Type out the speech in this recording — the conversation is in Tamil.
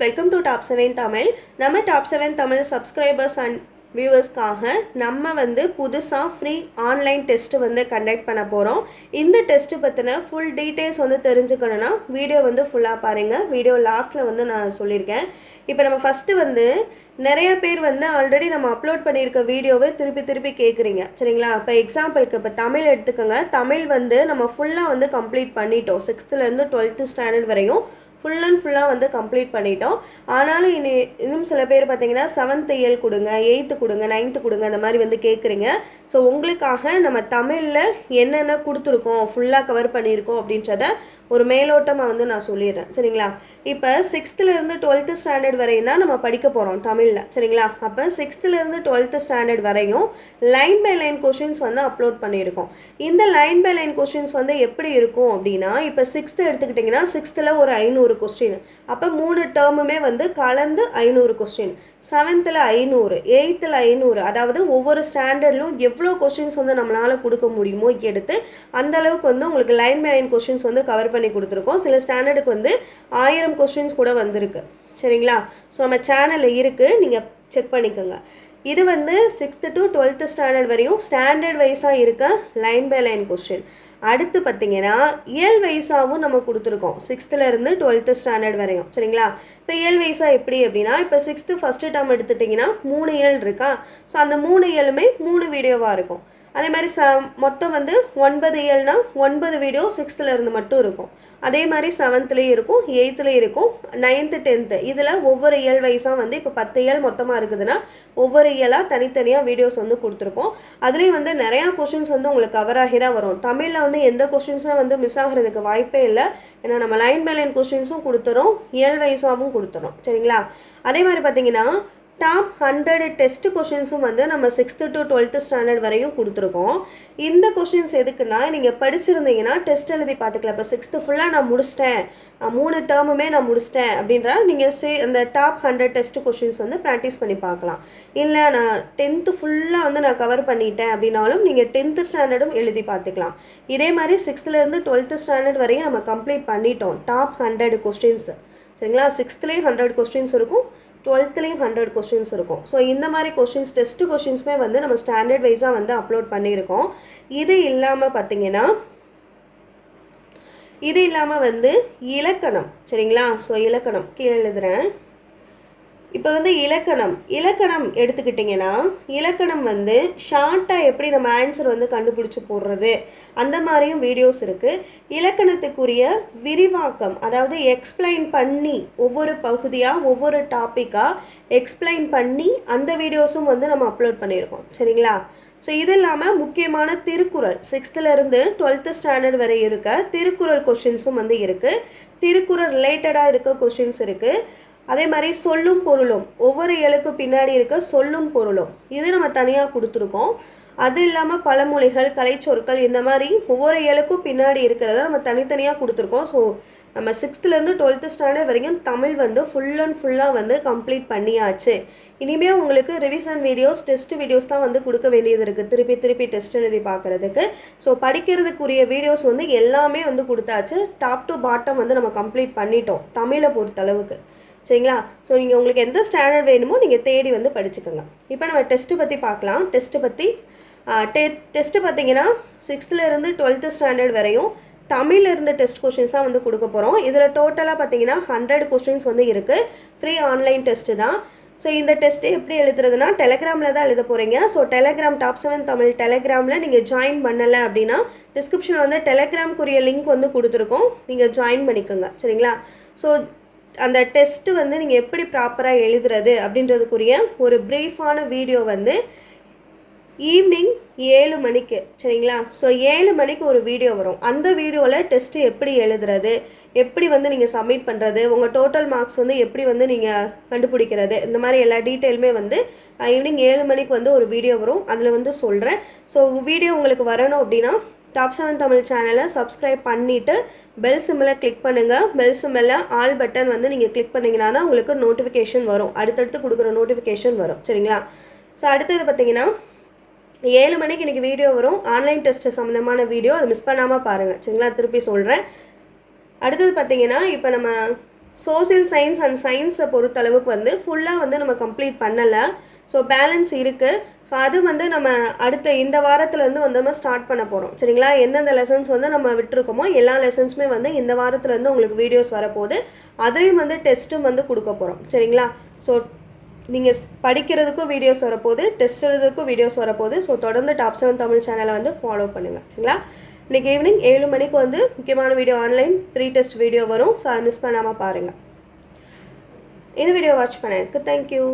Welcome to top seven Tamil நம்ம top seven Tamil subscribers and வியூவர்ஸ்க்காக நம்ம வந்து புதுசாக ஃப்ரீ ஆன்லைன் டெஸ்ட்டு வந்து கண்டக்ட் பண்ண போகிறோம் இந்த டெஸ்ட்டு பற்றின ஃபுல் டீட்டெயில்ஸ் வந்து தெரிஞ்சுக்கணுன்னா வீடியோ வந்து ஃபுல்லாக பாருங்கள் வீடியோ லாஸ்ட்டில் வந்து நான் சொல்லியிருக்கேன். இப்போ நம்ம ஃபஸ்ட்டு வந்து நிறைய பேர் வந்து ஆல்ரெடி நம்ம அப்லோட் பண்ணியிருக்க வீடியோவை திருப்பி திருப்பி கேட்குறீங்க சரிங்களா? இப்போ எக்ஸாம்பிளுக்கு இப்போ தமிழ் எடுத்துக்கோங்க. தமிழ் வந்து நம்ம ஃபுல்லாக வந்து கம்ப்ளீட் பண்ணிட்டோம். சிக்ஸ்த்துலேருந்து டுவெல்த்து ஸ்டாண்டர்ட் வரையும். ஃபுல் அண்ட் ஃபுல்லாக வந்து கம்ப்ளீட் பண்ணிட்டோம். ஆனாலும் இனி இன்னும் சில பேர் பார்த்தீங்கன்னா செவன்த் இயல் கொடுங்க எயித்து கொடுங்க நைன்த்து கொடுங்க அந்த மாதிரி வந்து கேட்குறீங்க ஸோ உங்களுக்காக நம்ம தமிழில் என்னென்ன கொடுத்துருக்கோம் ஃபுல்லாக கவர் பண்ணியிருக்கோம் அப்படின்றத ஒரு மேலோட்டமாக வந்து நான் சொல்லிடுறேன். சரிங்களா? இப்போ சிக்ஸ்த்துலேருந்து டுவெல்த்து ஸ்டாண்டர்ட் வரையும் தான் நம்ம படிக்க போகிறோம் தமிழில். சரிங்களா? அப்போ சிக்ஸ்த்துலேருந்து டுவெல்த்து ஸ்டாண்டர்ட் வரையும் லைன் பை லைன் கொஷின்ஸ் வந்து அப்லோட் பண்ணியிருக்கோம். இந்த லைன் பை லைன் கொஷின்ஸ் வந்து எப்படி இருக்கும் அப்படின்னா இப்போ சிக்ஸ்த்து எடுத்துக்கிட்டிங்கன்னா சிக்ஸ்த்தில் ஒரு ஐநூறு கொஸ்டின் அப்போ மூணு டேர்முமே வந்து கலந்து ஐநூறு கொஸ்டின் செவன்த்தில் ஐநூறு எயித்தில் ஐநூறு அதாவது ஒவ்வொரு ஸ்டாண்டர்ட்லையும் எவ்வளோ கொஸ்டின்ஸ் வந்து நம்மளால் கொடுக்க முடியுமோ எடுத்து அந்த அளவுக்கு வந்து உங்களுக்கு லைன் பை லைன் கொஸ்டின்ஸ் வந்து கவர் பண்ணி கொடுத்துருக்கோம். சில ஸ்டாண்டர்டுக்கு வந்து ஆயிரம் கொஸ்டின்ஸ் கூட வந்திருக்கு. சரிங்களா? ஸோ நம்ம சேனலில் இருக்குது நீங்கள் செக் பண்ணிக்கோங்க. இது வந்து சிக்ஸ்த்து டு டுவெல்த்து ஸ்டாண்டர்ட் வரையும் ஸ்டாண்டர்ட் வைஸாக இருக்க லைன் பை லைன் கொஸ்டின் அடுத்து பார்த்தீங்கன்னா இயல் வயசாகவும் நம்ம கொடுத்துருக்கோம். சிக்ஸ்த்துலேருந்து டுவெல்த்து ஸ்டாண்டர்ட் வரையும். சரிங்களா? இப்போ இயல் வயசா எப்படி அப்படின்னா இப்போ சிக்ஸ்த்து ஃபஸ்ட்டு டேர்ம் எடுத்துட்டிங்கன்னா மூணு இயல் இருக்கா? ஸோ அந்த மூணு இயலுமே மூணு வீடியோவாக இருக்கும். அதே மாதிரி ச மொத்தம் வந்து ஒன்பது ஏழுனா ஒன்பது வீடியோ சிக்ஸ்த்தில் இருந்து மட்டும் இருக்கும். அதே மாதிரி செவன்த்துலேயும் இருக்கும் எயித்துலேயும் இருக்கும் நைன்த்து டென்த்து இதில் ஒவ்வொரு இயல் வைஸாக வந்து இப்போ பத்து இயல் மொத்தமாக இருக்குதுன்னா ஒவ்வொரு இயலாக தனித்தனியாக வீடியோஸ் வந்து கொடுத்துருக்கோம். அதுலேயும் வந்து நிறையா கொஷின்ஸ் வந்து உங்களுக்கு கவர் ஆகி தான் வரும். தமிழில் வந்து எந்த கொஷின்ஸுமே வந்து மிஸ் ஆகிறதுக்கு வாய்ப்பே இல்லை. ஏன்னா நம்ம லைன் பை லைன் கொஷின்ஸும் கொடுத்துறோம் இயல் வைஸாகவும் கொடுத்துறோம். சரிங்களா? அதே மாதிரி பார்த்தீங்கன்னா டாப் ஹண்ட்ரடு டெஸ்ட் கொஷின்ஸும் வந்து நம்ம சிக்ஸ்த்து டு டுவெல்த்து ஸ்டாண்டர்ட் வரையும் கொடுத்துருக்கோம். இந்த கொஷின்ஸ் எதுக்குன்னா நீங்கள் படிச்சிருந்தீங்கன்னா டெஸ்ட் எழுதி பார்த்துக்கலாம். இப்போ சிக்ஸ்த்து ஃபுல்லாக நான் முடிச்சிட்டேன். நான் மூணு டேர்முமே நான் முடிச்சிட்டேன் அப்படின்றா நீங்கள் சே அந்த டாப் ஹண்ட்ரட் டெஸ்ட் கொஷின்ஸ் வந்து ப்ராக்டிஸ் பண்ணி பார்க்கலாம். இல்லை நான் டென்த்து ஃபுல்லாக வந்து நான் கவர் பண்ணிட்டேன் அப்படின்னாலும் நீங்கள் டென்த்து ஸ்டாண்டர்டும் எழுதி பார்த்துக்கலாம். இதே மாதிரி சிக்ஸ்த்துலேருந்து டுவெல்த்து ஸ்டாண்டர்ட் வரையும் நம்ம கம்ப்ளீட் பண்ணிட்டோம். டாப் ஹண்ட்ரட் கொஸ்டின்ஸ் சரிங்களா? சிக்ஸ்த்துலேயும் ஹண்ட்ரட் கொஸ்டின்ஸ் இருக்கும். டுவெல்த்துலேயும் ஹண்ட்ரட் கொஸ்டின்ஸ் இருக்கும். ஸோ இந்த மாதிரி கொஷின்ஸ் டெஸ்ட்டு கொஷின்ஸுமே வந்து நம்ம ஸ்டாண்டர்ட் வைஸாக வந்து அப்லோட் பண்ணியிருக்கோம். இது இல்லாமல் பார்த்தீங்கன்னா இது இல்லாமல் வந்து இலக்கணம் சரிங்களா? ஸோ இலக்கணம் கீழே எழுதுகிறேன் இப்போ வந்து இலக்கணம். இலக்கணம் எடுத்துக்கிட்டிங்கன்னா இலக்கணம் வந்து ஷார்ட்டாக எப்படி நம்ம ஆன்சர் வந்து கண்டுபிடிச்சி போடுறது? அந்த மாதிரியும் வீடியோஸ் இருக்குது இலக்கணத்துக்குரிய விரிவாக்கம் அதாவது எக்ஸ்பிளைன் பண்ணி ஒவ்வொரு பகுதியாக ஒவ்வொரு டாப்பிக்காக எக்ஸ்பிளைன் பண்ணி அந்த வீடியோஸும் வந்து நம்ம அப்லோட் பண்ணியிருக்கோம். சரிங்களா? ஸோ இது இல்லாமல் முக்கியமான திருக்குறள். சிக்ஸ்த்துலேருந்து டுவெல்த்து ஸ்டாண்டர்ட் வரை இருக்க திருக்குறள் கொஷின்ஸும் வந்து இருக்குது திருக்குறள் ரிலேட்டடாக இருக்க கொஷின்ஸ் இருக்குது அதே மாதிரி சொல்லும் பொருளும் ஒவ்வொரு இயலுக்கு பின்னாடி இருக்க சொல்லும் பொருளும் இது நம்ம தனியாக கொடுத்துருக்கோம். அது இல்லாமல் பழமொழிகள் கலைச்சொற்கள் இந்த மாதிரி ஒவ்வொரு இயலுக்கும் பின்னாடி இருக்கிறத நம்ம தனித்தனியாக கொடுத்துருக்கோம். ஸோ நம்ம சிக்ஸ்த்துலேருந்து டுவெல்த்து ஸ்டாண்டர்ட் வரைக்கும் தமிழ் வந்து ஃபுல் அண்ட் ஃபுல்லாக வந்து கம்ப்ளீட் பண்ணியாச்சு. இனிமேல் உங்களுக்கு ரிவிஷன் வீடியோஸ் டெஸ்ட் வீடியோஸ் தான் வந்து கொடுக்க வேண்டியது இருக்குது திருப்பி திருப்பி டெஸ்ட் எழுதி பார்க்குறதுக்கு. ஸோ படிக்கிறதுக்குரிய வீடியோஸ் வந்து எல்லாமே வந்து கொடுத்தாச்சு. டாப் டு பாட்டம் வந்து நம்ம கம்ப்ளீட் பண்ணிட்டோம் தமிழை பொறுத்தளவுக்கு. சரிங்களா? ஸோ நீங்கள் உங்களுக்கு எந்த ஸ்டாண்டர்ட் வேணுமோ நீங்கள் தேடி வந்து படிச்சுக்கோங்க. இப்போ நம்ம டெஸ்ட்டு பற்றி பார்க்கலாம். டெஸ்ட்டு பற்றி டெ டெஸ்ட்டு பார்த்தீங்கன்னா சிக்ஸ்த்துலேருந்து டுவெல்த்து ஸ்டாண்டர்ட் வரையும் தமிழில் இருந்த டெஸ்ட் கொஷின்ஸ் தான் வந்து கொடுக்க போகிறோம் இதில் டோட்டலாக பார்த்தீங்கன்னா ஹண்ட்ரட் கொஸ்டின்ஸ் வந்து இருக்குது ஃப்ரீ ஆன்லைன் டெஸ்ட்டு தான். ஸோ இந்த டெஸ்ட்டு எப்படி எழுதுறதுனா டெலகிராமில் தான் எழுத போகிறீங்க so Telegram top seven Tamil டெலகிராமில் நீங்கள் ஜாயின் பண்ணலை அப்படின்னா டிஸ்கிரிப்ஷனில் வந்து டெலகிராம்க்குரிய லிங்க் வந்து கொடுத்துருக்கோம். நீங்கள் ஜாயின் பண்ணிக்கோங்க. சரிங்களா? ஸோ அந்த டெஸ்ட்டு வந்து நீங்கள் எப்படி ப்ராப்பராக எழுதுறது அப்படின்றதுக்குரிய ஒரு ப்ரீஃபான வீடியோ வந்து ஈவினிங் ஏழு மணிக்கு சரிங்களா? ஸோ ஏழு மணிக்கு ஒரு வீடியோ வரும். அந்த வீடியோவில் டெஸ்ட்டு எப்படி எழுதுறது எப்படி வந்து நீங்கள் சப்மிட் பண்ணுறது உங்கள் டோட்டல் மார்க்ஸ் வந்து எப்படி வந்து நீங்கள் கண்டுபிடிக்கிறது இந்த மாதிரி எல்லா டீட்டெயிலுமே வந்து ஈவினிங் ஏழு மணிக்கு வந்து ஒரு வீடியோ வரும். அதில் வந்து சொல்கிறேன் ஸோ வீடியோ உங்களுக்கு வரணும் அப்படின்னா டாப் செவன் தமிழ் சேனலை சப்ஸ்கிரைப் பண்ணிவிட்டு பெல் சிம்மில் கிளிக் பண்ணுங்கள் பெல் சிம்மில் ஆல் பட்டன் வந்து நீங்கள் கிளிக் பண்ணிங்கன்னா தான் உங்களுக்கு நோட்டிஃபிகேஷன் வரும். அடுத்தடுத்து கொடுக்குற நோட்டிஃபிகேஷன் வரும். சரிங்களா? ஸோ அடுத்தது பார்த்தீங்கன்னா ஏழு மணிக்கு இன்றைக்கி வீடியோ வரும். ஆன்லைன் டெஸ்ட் சம்மந்தமான வீடியோ அதை மிஸ் பண்ணாமல் பாருங்கள் சரிங்களா? திருப்பி சொல்கிறேன் அடுத்தது பார்த்தீங்கன்னா இப்போ நம்ம சோசியல் சயின்ஸ் அண்ட் சயின்ஸை பொறுத்தளவுக்கு வந்து ஃபுல்லாக வந்து நம்ம கம்ப்ளீட் பண்ணலை. ஸோ பேலன்ஸ் இருக்குது ஸோ அது வந்து நம்ம அடுத்த இந்த வாரத்துலேருந்து வந்து நம்ம ஸ்டார்ட் பண்ண போகிறோம் சரிங்களா? எந்தெந்த லெசன்ஸ் வந்து நம்ம விட்டுருக்கோமோ எல்லா லெசன்ஸுமே வந்து இந்த வாரத்துலேருந்து உங்களுக்கு வீடியோஸ் வரப்போகுது. அதையும் வந்து டெஸ்ட்டும் வந்து கொடுக்க போகிறோம் சரிங்களா? ஸோ நீங்கள் படிக்கிறதுக்கும் வீடியோஸ் வரப்போகுது டெஸ்ட் எழுதுறதுக்கும் வீடியோஸ் வரப்போகுது. ஸோ தொடர்ந்து டாப் செவன் தமிழ் சேனலை வந்து ஃபாலோ பண்ணுங்கள் சரிங்களா? இன்றைக்கி ஈவினிங் ஏழு மணிக்கு வந்து முக்கியமான video online free test video வரும். ஸோ அதை மிஸ் பண்ணாமல் பாருங்கள் இந்த வீடியோ வாட்ச் பண்ணதுக்கு தேங்க்யூ